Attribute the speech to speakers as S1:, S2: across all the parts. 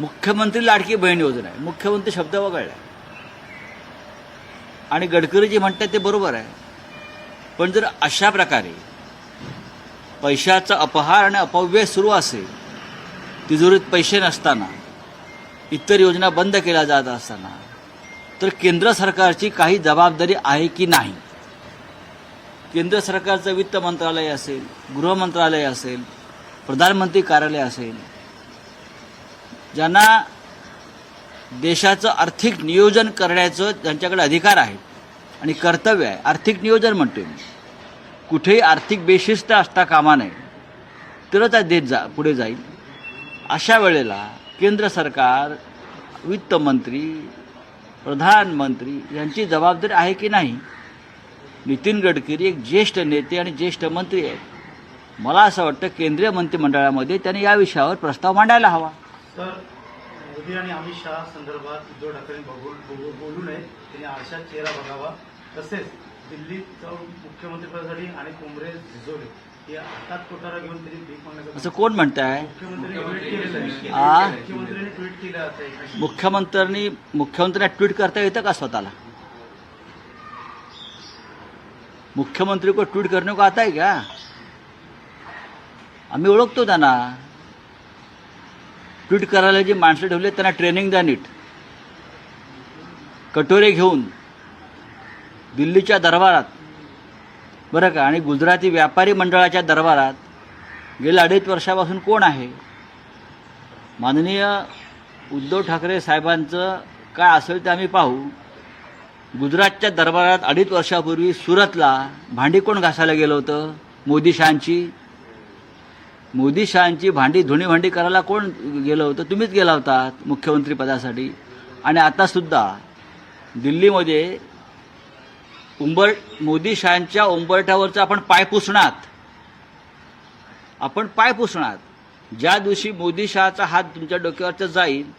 S1: मुख्यमंत्री लाडकी बहीण योजना आहे. मुख्यमंत्री शब्द वगळला. आणि गडकरी जे म्हणतात ते बरोबर आहे. पण जर अशा प्रकारे पैशाचा अपहार आणि अपव्यय सुरू असेल तिजोरीत पैसे नसताना इतर योजना बंद केल्या जात असताना तर केंद्र सरकारची काही जबाबदारी आहे की नाही? केंद्र सरकारचं वित्त मंत्रालय असेल गृह मंत्रालय असेल प्रधानमंत्री कार्यालय असेल ज्यांना देशाचं आर्थिक नियोजन करण्याचं त्यांच्याकडे अधिकार आहे आणि कर्तव्य आहे आर्थिक नियोजन म्हणतोय मी. कुठेही आर्थिक बेशिस्त असता कामा नये. तर त्या देश जा पुढे जाईल. अशा वेळेला केंद्र सरकार वित्तमंत्री प्रधानमंत्री यांची जबाबदारी आहे की नाही? नितीन गडकरी एक ज्येष्ठ नेते आणि ज्येष्ठ मंत्री आहेत. मला असं वाटतं केंद्रीय मंत्रिमंडळामध्ये त्यांनी या विषयावर प्रस्ताव मांडायला हवा.
S2: तर मोदी आणि अमित शहा संदर्भात उद्धव ठाकरेंनी बघू बघू- बोलू नये. त्यांनी आरशात चेहरा बघावा. तसेच दिल्लीत मुख्यमंत्रीपदासाठी आणि कोंबरे झिजवले. हे हातात कोठारा घेऊन त्यांनी भीक मागण्याचं
S1: असं कोण म्हणत आहे
S2: मुख्यमंत्र्यांनी ट्विट आहे
S1: आ?
S2: मुख्यमंत्र्यांनी ट्विट केलं आता एक
S1: मुख्यमंत्र्यांनी मुख्यमंत्र्यांना ट्विट करता येतं का स्वतःला? मुख्यमंत्री को ट्वीट करने को आता है क्या? आम्ही ओळखतो त्यांना. ट्विट करायला जी माणसं ठेवली त्यांना ट्रेनिंग द्या नीट. कटोरे घेऊन दिल्लीच्या दरबारात. बरं का? आणि गुजराती व्यापारी मंडळाच्या दरबारात गेल्या अडीच वर्षापासून कोण आहे? माननीय उद्धव ठाकरे साहेबांचं काय असेल ते आम्ही पाहू. गुजरातच्या दरबारात अडीच वर्षापूर्वी सुरतला भांडी कोण घासायला गेलं होतं? मोदी शहांची मोदी शहांची भांडी धुणी भांडी करायला कोण गेलं होतं? तुम्हीच गेला होता मुख्यमंत्री पदासाठी. आणि आतासुद्धा दिल्लीमध्ये उंबर मोदी शहांच्या उंबरठ्यावरचं आपण पाय पुसणार. आपण पाय पुसणार. ज्या दिवशी मोदी शहाचा हात तुमच्या डोक्यावरचा जाईल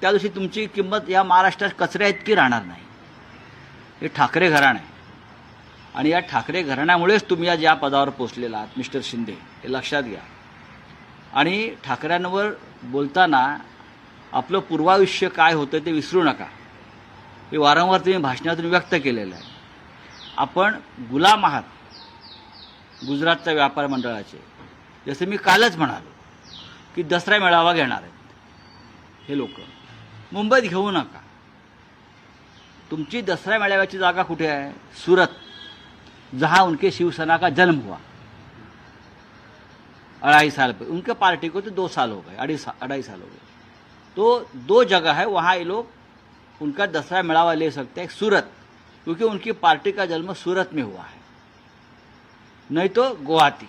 S1: त्या दिवशी तुमची किंमत या महाराष्ट्रात कचऱ्या इतकी राहणार नाही. हे ठाकरे घराणं आहे. आणि या ठाकरे घराण्यामुळेच तुम्ही आज या पदावर पोचलेला आहात मिस्टर शिंदे. हे लक्षात घ्या. आणि ठाकऱ्यांवर बोलताना आपलं पूर्वायुष्य काय होतं ते विसरू नका. हे वारंवार तुम्ही भाषणातून व्यक्त केलेलं आहे. आपण गुलाम आहात गुजरातच्या व्यापार मंडळाचे. जसं मी कालच म्हणालो की दसरा मेळावा घेणार आहेत हे लोक. मुंबईत घेऊ नका. तुमची दसरा मेळाव्याची जागा कुठे आहे? सुरत. जहां उनके शिवसेना का जन्म हुआ. अढ़ाई साल पे। उनके पार्टी को तो दो साल हो गए अढ़ाई सा, अढ़ाई साल हो गए। तो दो जगह है वहाँ ये लोग उनका दसरा मेड़ावा ले सकते हैं सूरत क्योंकि उनकी पार्टी का जन्म सूरत में हुआ है। नहीं तो गुवाहाटी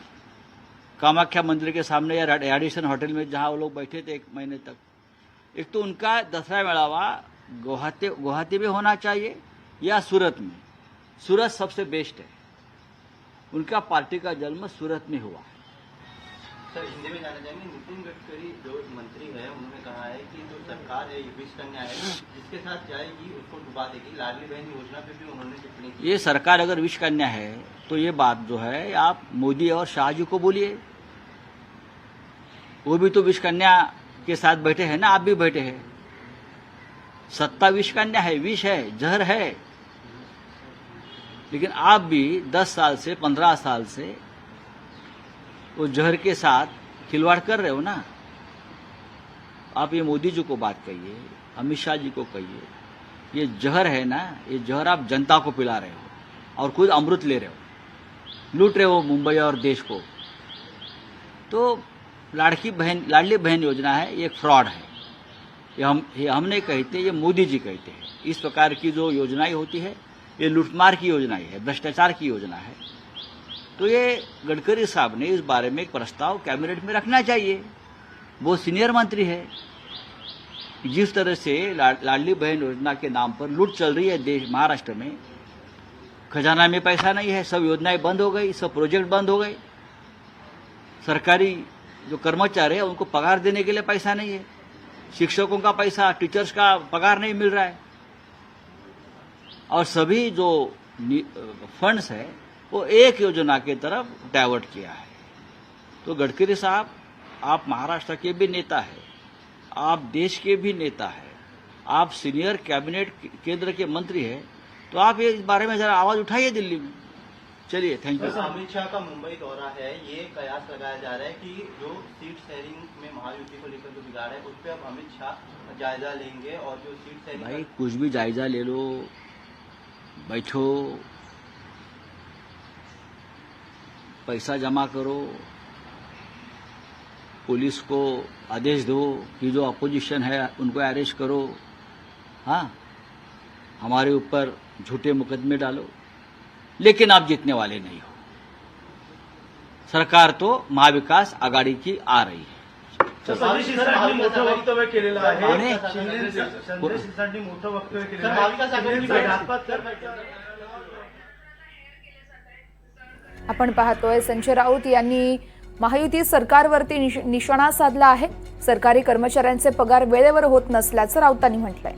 S1: कामाख्या मंदिर के सामने या एडिशन होटल में जहाँ वो लोग बैठे थे एक महीने तक। एक तो उनका दसरा मेड़ावा गुवाहाटी गुवाहाटी में होना चाहिए या सूरत में? सूरत सबसे बेस्ट है। उनका पार्टी का जन्म सूरत में हुआ है।
S3: सर, हिंदी में जानना चाहेंगे? नितिन गडकरी जो मंत्री है, उन्होंने कहा है कि जो सरकार है, ये विष कन्या है, जिसके साथ जाएगी, उसको डुबा देगी। लाडली बहन योजना पे भी उन्होंने टिप्पणी की।
S1: ये सरकार अगर विष कन्या है तो ये बात जो है, आप मोदी और शाह जी को बोलिए। वो भी तो विष कन्या के साथ बैठे हैं ना, आप भी बैठे हैं। सत्ता विष कन्या है, विष है, जहर है। लेकिन आप भी दस साल से, पंद्रह साल से वो जहर के साथ खिलवाड़ कर रहे हो ना? आप ये मोदी जी को बात कहिए, अमित शाह जी को कहिए, ये जहर है ना, ये जहर आप जनता को पिला रहे हो और खुद अमृत ले रहे हो, लूट रहे हो मुंबई और देश को। तो लाड़की बहन, लाडली बहन योजना है, ये फ्रॉड है। ये हम ये हम नहीं कहते ये मोदी जी कहते हैं इस प्रकार की जो योजनाएँ होती है, ये लूटमार की योजनाएँ है, भ्रष्टाचार की योजना है। तो ये गडकरी साहब ने इस बारे में एक प्रस्ताव कैबिनेट में रखना चाहिए। वो सीनियर मंत्री है। जिस तरह से लाडली बहन योजना के नाम पर लूट चल रही है देश, महाराष्ट्र में, खजाना में पैसा नहीं है, सब योजनाएँ बंद हो गई, सब प्रोजेक्ट बंद हो गए। सरकारी जो कर्मचारी है, उनको पगार देने के लिए पैसा नहीं है। शिक्षकों का पैसा, टीचर्स का पगार नहीं मिल रहा है। और सभी जो फंड्स है वो एक योजना की तरफ़ डाइवर्ट किया है। तो गडकरी साहब आप महाराष्ट्र के भी नेता है आप देश के भी नेता है आप सीनियर कैबिनेट केंद्र के मंत्री हैं तो आप ये इस बारे में जरा आवाज़ उठाइए दिल्ली में। चलिए थैंक यू
S3: अमित शाह का मुंबई दौरा है ये कयास लगाया जा रहा है कि जो सीट शेयरिंग में महायुति को लेकर जो बिगाड़ है उस पर अब अमित शाह जायजा लेंगे और जो सीट शेयरिंग
S1: भाई कुछ भी जायजा ले लो बैठो पैसा जमा करो पुलिस को आदेश दो कि जो अपोजिशन है उनको अरेस्ट करो। हाँ हमारे ऊपर झूठे मुकदमे डालो। लेकिन आप जीतने वाले नहीं हो। सरकार तो महाविकास आघाडी की आ रही है।
S2: संजय शिरसाटांनी मोठं वक्तव्य केलेलं
S4: आपण पाहतोय संजय राऊत यांनी महायुती सरकारवरती निश- निशाणा साधला आहे. सरकारी कर्मचाऱ्यांचे पगार वेळेवर होत नसल्याचं राऊतांनी म्हटलंय.